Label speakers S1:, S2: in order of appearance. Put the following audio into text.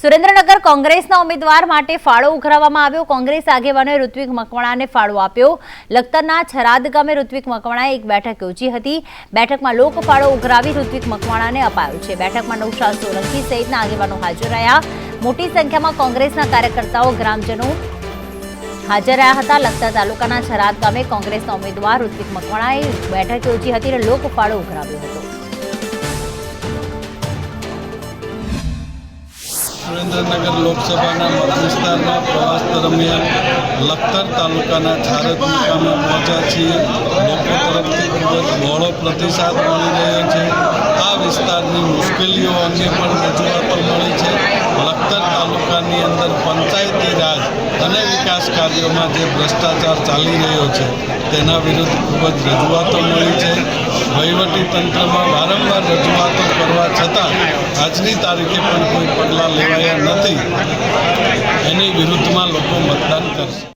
S1: સુરેન્દ્રનગર કોંગ્રેસના ઉમેદવાર માટે ફાળો ઉઘરાવવામાં આવ્યો. કોંગ્રેસ આગેવાનોએ ઋત્વિક મકવાણાને ફાળો આપ્યો. લખતરના છરાદ ગામે ઋત્વિક મકવાણાએ એક બેઠક યોજી હતી. બેઠકમાં લોક ફાળો ઉઘરાવી ઋત્વિક મકવાણાને અપાયો છે. બેઠકમાં નૌશાદ સોલંકી સહિતના આગેવાનો હાજર રહ્યા. મોટી સંખ્યામાં કોંગ્રેસના કાર્યકર્તાઓ, ગ્રામજનો હાજર રહ્યા હતા. લખતર તાલુકાના છરાદ ગામે કોંગ્રેસના ઉમેદવાર ઋત્વિક મકવાણાએ બેઠક યોજી હતી અને લોક ફાળો ઉઘરાવ્યો હતો.
S2: સુરેન્દ્રનગર લોકસભાના મત વિસ્તારમાં પ્રવાસ દરમિયાન લખતર તાલુકાના ઝારત મુકામે પહોંચ્યા છીએ. લોકો તરફથી ખૂબ જ બહોળો પ્રતિસાદ મળી રહ્યો છે. આ વિસ્તારની મુશ્કેલીઓ અંગે પણ રજૂઆતો મળી છે. લખતર તાલુકાની અંદર પંચાયતી રાજ અને વિકાસ કાર્યોમાં જે ભ્રષ્ટાચાર ચાલી રહ્યો છે, તેના વિરુદ્ધ ખૂબ જ રજૂઆતો મળી છે. વહીવટી તંત્રમાં વારંવાર રજૂઆતો કરવા છતાં આજની તારીખે પણ કોઈ પગલાં એની વિરુદ્ધમાં લોકો મતદાન કરશે.